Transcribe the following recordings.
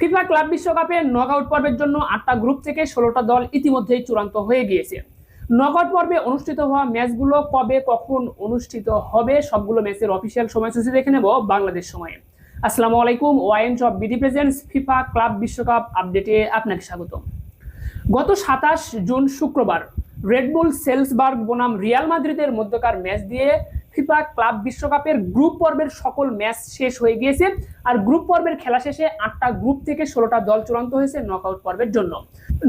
FIFA club বিশ্বকাপে knockout পর্বের জন্য আটটা গ্রুপ থেকে ষোলোটা দল ইতিমধ্যেই চূড়ান্ত হয়ে গিয়েছে। নকআউট পর্বে অনুষ্ঠিত হওয়া ম্যাচগুলো কবে কখন অনুষ্ঠিত হবে সবগুলো ম্যাচের অফিসিয়াল সময়সূচি দেখে নেব বাংলাদেশ সময়ে। আসসালামু আলাইকুম wines of BD presents, FIFA club বিশ্বকাপ আপডেটে আপনাকে স্বাগত গত সাতাশ জুন শুক্রবার রেডবুল সেলসবার্গ বনাম রিয়াল মাদ্রিদের মধ্যকার ম্যাচ দিয়ে ফিফা ক্লাব বিশ্বকাপের গ্রুপ পর্বের সকল ম্যাচ শেষ হয়ে গিয়েছে আর গ্রুপ পর্বের খেলা শেষে আটটা গ্রুপ থেকে ষোলোটা দল চূড়ান্ত হয়েছে নকআউট পর্বের জন্য।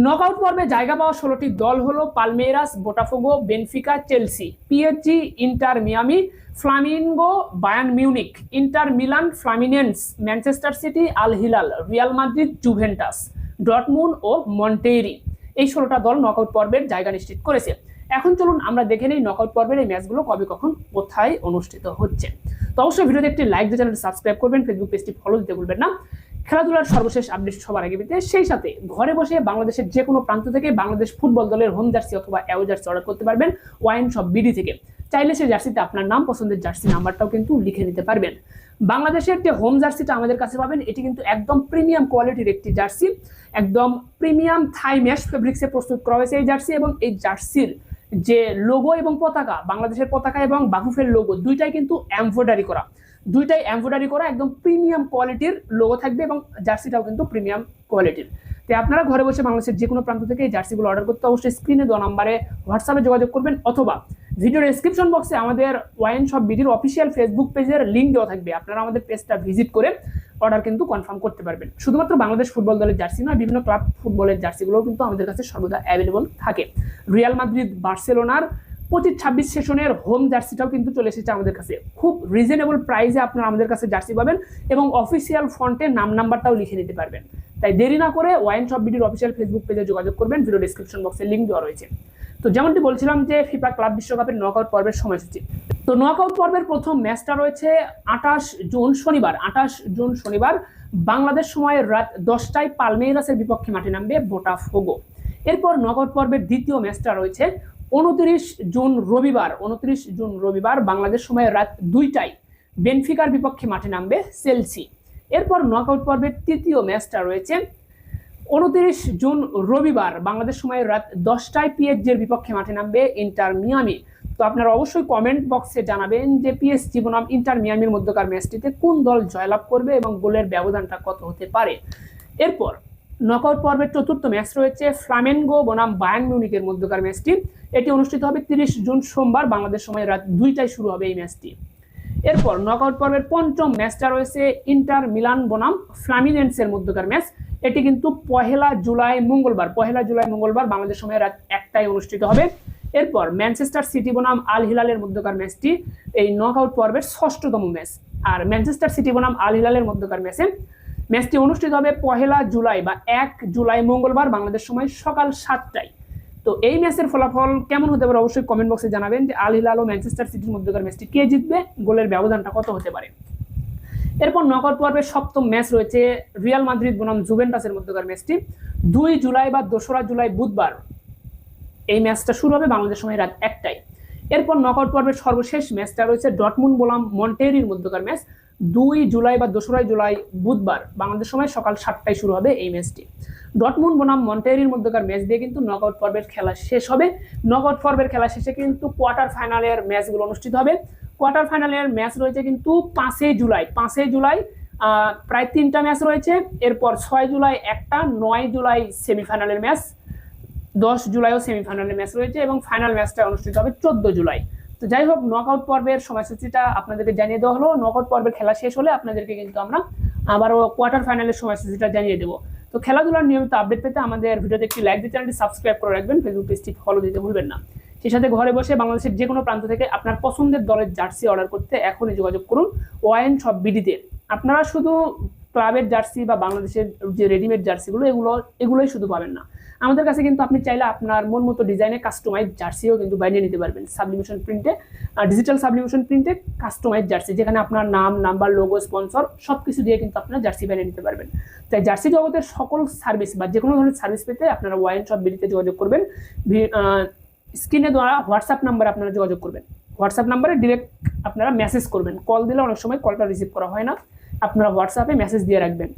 নকআউট পর্বে জায়গা পাওয়া ষোলোটি দল হলো Palmeiras Botafogo, Benfica, Chelsea PSG Inter Miami Flamengo Bayern Munich, Inter Milan Fluminense Manchester City, Al Hilal, Real Madrid, Juventus ডটমুন ও মন্টেরি এই ষোলোটা দল নকআউট পর্বের জায়গা নিশ্চিত করেছে। এখন চলুন আমরা দেখে নিই নকআউট পর্বের এই ম্যাচগুলো কবে কখন, কোথায় অনুষ্ঠিত হচ্ছে। তো অবশ্যই ভিডিওতে একটি লাইক দিয়ে চ্যানেলটি সাবস্ক্রাইব করবেন ফেসবুক পেজটি ফলো দিতে ভুলবেন না। খেলাধুলার সর্বশেষ আপডেট সবার আগে পেতে সেই সাথে ঘরে বসে বাংলাদেশের যে কোনো প্রান্ত থেকে বাংলাদেশ ফুটবল দলের হোম জার্সি অথবা অ্যাও জার্সি অর্ডার করতে পারবেন ওয়াইন শপ বিডি থেকে। চাইলে সেই জার্সিতে আপনার নাম, পছন্দের জার্সি নাম্বারটাও কিন্তু লিখে নিতে পারবেন। বাংলাদেশের যে হোম জার্সিটা আমাদের কাছে পাবেন, এটি কিন্তু একদম প্রিমিয়াম কোয়ালিটির একটি জার্সি একদম প্রিমিয়াম থাই ম্যাশ ফেব্রিক্সে প্রস্তুত করা হয়েছে এই জার্সি এবং এই জার্সির যে লোগো এবং পতাকা, বাংলাদেশের পতাকা এবং বাফুফের লোগো দুইটাই কিন্তু এমব্রয়ডারি করা। দুইটাই এমব্রয়ডারি করা, একদম প্রিমিয়াম কোয়ালিটির লোগো থাকবে এবং জার্সিটাও কিন্তু প্রিমিয়াম কোয়ালিটির তো আপনারা ঘরে বসে বাংলাদেশের যে কোনো প্রান্ত থেকে এই জার্সিগুলো অর্ডার করতে অবশ্যই স্ক্রিনে দেওয়া নাম্বারে হোয়াটসঅ্যাপে যোগাযোগ করবেন অথবা ভিডিও ডেসক্রিপশন বক্সে আমাদের ওয়াইন শপ বিডির অফিসিয়াল ফেসবুক পেজের লিঙ্ক দেওয়া থাকবে। আপনারা আমাদের পেজটা ভিজিট করে অর্ডার কিন্তু কনফার্ম করতে পারবেন। শুধুমাত্র বাংলাদেশ ফুটবল দলের জার্সি নয়, বিভিন্ন ক্লাব ফুটবলের জার্সিগুলোও কিন্তু আমাদের কাছে সর্বদা অ্যাভেলেবল থাকে। রিয়াল মাদ্রিদ বার্সেলোনার পঁচিশ ছাব্বিশ সেশনের হোম জার্সিটাও কিন্তু চলে এসেছে আমাদের কাছে। খুব রিজনেবল প্রাইসে আপনারা আমাদের কাছে জার্সি পাবেন এবং অফিসিয়াল ফন্টে নাম নাম্বারটাও লিখে নিতে পারবেন। তাই দেরি না করে ওয়াইন শপ বিডির অফিসিয়াল ফেসবুক পেজে যোগাযোগ করবেন ভিডিও ডিসক্রিপশন বক্সে লিঙ্ক দেওয়া রয়েছে। তো যেমনটি বলছিলাম যে ফিফা ক্লাব বিশ্বকাপের নকআউট পর্বের সময়সূচি। তো নকআউট পর্বের প্রথম ম্যাচটা রয়েছে আঠাশ জুন শনিবার, আঠাশ জুন শনিবার বাংলাদেশ সময় রাত দশটায় পালমেইরাসের বিপক্ষে মাঠে নামবে বোটাফোগো। এরপর নকআউট পর্বের দ্বিতীয় ম্যাচটা রয়েছে উনত্রিশ জুন রবিবার, উনত্রিশ জুন রবিবার বাংলাদেশ সময় রাত দুইটায় বেনফিকার বিপক্ষে মাঠে নামবে সেলসি। এরপর নকআউট পর্বের তৃতীয় ম্যাচটা রয়েছে উনত্রিশ জুন রবিবার, বাংলাদেশ সময় রাত দশটায় পিএসজির বিপক্ষে মাঠে নামবে ইন্টার মিয়ামি। তো আপনারা অবশ্যই কমেন্ট বক্সে জানাবেন যে পিএসজি বনাম ইন্টার মিয়ামির মধ্যকার ম্যাচটিতে কোন দল জয়লাভ করবে এবং গোলের ব্যবধানটা কত হতে পারে। এরপর নকআউট পর্বের চতুর্থ ম্যাচ রয়েছে ফ্লামেনগো বনাম বায়ান মিউনিকের মধ্যকার ম্যাচটি। এটি অনুষ্ঠিত হবে তিরিশ জুন সোমবার, বাংলাদেশ সময় রাত দুইটায় শুরু হবে এই ম্যাচটি। এরপর নকআউট পর্বের পঞ্চম ম্যাচটা রয়েছে ইন্টার মিলান বনাম ফ্লামিনেন্সের মধ্যকার ম্যাচ। এটি কিন্তু পহেলা জুলাই মঙ্গলবার, পহেলা জুলাই মঙ্গলবার বাংলাদেশ সময় রাত একটায় অনুষ্ঠিত হবে। এরপর ম্যানচেস্টার সিটি বনাম আল হিলালের মধ্যকার ম্যাচটি, এই নকআউট পর্বের ষষ্ঠতম ম্যাচ। আর ম্যানচেস্টার সিটি বনাম আল হিলালের মধ্যকার ম্যাচে, ম্যাচটি অনুষ্ঠিত হবে পহেলা জুলাই বা এক জুলাই মঙ্গলবার বাংলাদেশ সময় সকাল সাতটায়। তো এই ম্যাচের ফলাফল কেমন হতে পারে অবশ্যই কমেন্ট বক্সে জানাবেন যে আল হিলাল ও ম্যানচেস্টার সিটির মধ্যকার ম্যাচটি কে জিতবে, গোলের ব্যবধানটা কত হতে পারে। এরপর নকআউট পর্বের সপ্তম ম্যাচ রয়েছে রিয়াল মাদ্রিদ বনাম জুভেন্টাসের মধ্যকার ম্যাচটি। দুই জুলাই বা দোসরা জুলাই বুধবার এই ম্যাচটা শুরু হবে বাংলাদেশ সময় রাত একটাই এরপর নকআউট পর্বের সর্বশেষ ম্যাচটা রয়েছে ডটমুন বনাম মন্টেরির মধ্যকার ম্যাচ। দুই জুলাই বা দোসরা জুলাই বুধবার বাংলাদেশ সময় সকাল সাতটায় শুরু হবে এই ম্যাচটি। ডটমুন বনাম মন্টেরির মধ্যকার ম্যাচ দিয়ে কিন্তু নকআউট পর্বের খেলা শেষ হবে। নকআউট পর্বের খেলা শেষে কিন্তু কোয়ার্টার ফাইনালের ম্যাচগুলো অনুষ্ঠিত হবে। কোয়ার্টার ফাইনালের ম্যাচ রয়েছে কিন্তু পাঁচই জুলাই। পাঁচই জুলাই প্রায় তিনটা ম্যাচ রয়েছে। এরপর ছয় জুলাই একটা, নয় জুলাই সেমিফাইনালের ম্যাচ। দশ জুলাইও সেমিফাইনালের ম্যাচ রয়েছে এবং ফাইনাল ম্যাচটা অনুষ্ঠিত হবে চোদ্দ জুলাই। তো যাই হোক নকআউট পর্বের সময়সূচিটা আপনাদেরকে জানিয়ে দেওয়া হলো। নকআউট পর্বের খেলা শেষ হলে আপনাদেরকে কিন্তু আমরা আবারও কোয়ার্টার ফাইনালের সময়সূচিটা জানিয়ে দেবো। তো খেলাধুলার নিয়মিত আপডেট পেতে আমাদের ভিডিওতে একটি লাইক দিয়ে চ্যানেলটি সাবস্ক্রাইব করে রাখবেন। ফেসবুক পেজটি ফলো দিতে ভুলবেন না। সেই সাথে ঘরে বসে বাংলাদেশের যে কোনো প্রান্ত থেকে আপনার পছন্দের দলের জার্সি অর্ডার করতে এখনই যোগাযোগ করুন ওয়াইন সব বিডিতে আপনারা শুধু ক্লাবের জার্সি বা বাংলাদেশের যে রেডিমেড জার্সিগুলো এগুলো, এগুলোই শুধু পাবেন না। আমাদের কাছে কিন্তু আপনি চাইলে আপনার মন মতো ডিজাইনে কাস্টমাইজ জার্সিও কিন্তু বানিয়ে নিতে পারবেন সাবলিমেশন প্রিন্টে ডিজিটাল সাবলিমেশন প্রিন্টে কাস্টমাইজ জার্সি যেখানে আপনার নাম নাম্বার লোগো স্পন্সর সব কিছু দিয়ে কিন্তু আপনার জার্সি বানিয়ে নিতে পারবেন। তাই জার্সি জগতের সকল সার্ভিস বা যে কোনো ধরনের সার্ভিস পেতে আপনারা ওয়াইন শপ বিডিতে যোগাযোগ করবেন। স্ক্রিনে দ্বারা হোয়াটসঅ্যাপ নাম্বারে আপনারা যোগাযোগ করবেন। হোয়াটসঅ্যাপ নাম্বারে ডিরেক্ট আপনারা মেসেজ করবেন। কল দিলে অনেক সময় কলটা রিসিভ করা হয় না। আপনারা হোয়াটসঅ্যাপে মেসেজ দিয়ে রাখবেন।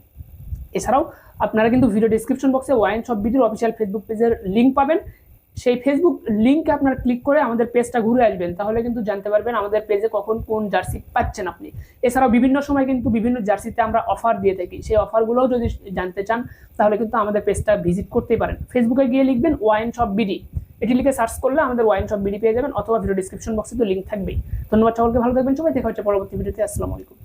এছাড়াও আপনারা কিন্তু ভিডিও ডিসক্রিপশন বক্সে ওয়াইন শপ বিডির অফিসিয়াল ফেসবুক পেজের লিঙ্ক পাবেন। সেই ফেসবুক লিঙ্কে আপনার ক্লিক করে আমাদের পেজটা ঘুরে আসবেন। তাহলে কিন্তু জানতে পারবেন আমাদের পেজে কখন কোন জার্সি পাচ্ছেন আপনি। এছাড়াও বিভিন্ন সময় কিন্তু বিভিন্ন জার্সিতে আমরা অফার দিয়ে থাকি। সেই অফারগুলোও যদি জানতে চান, তাহলে কিন্তু আমাদের পেজটা ভিজিট করতেই পারেন। ফেসবুকে গিয়ে লিখবেন ওয়াইন শপ বিডি এটি লিখে সার্চ করলে আমাদের ওয়াইন শপ বিডি পেয়ে যাবেন, অথবা ভিডিও ডিসক্রিপশন বক্সে তো লিঙ্ক থাকবেই। ধন্যবাদ সকলকে, ভালো থাকবেন সবাই। দেখা হচ্ছে পরবর্তী ভিডিওতে আসসালামু আলাইকুম।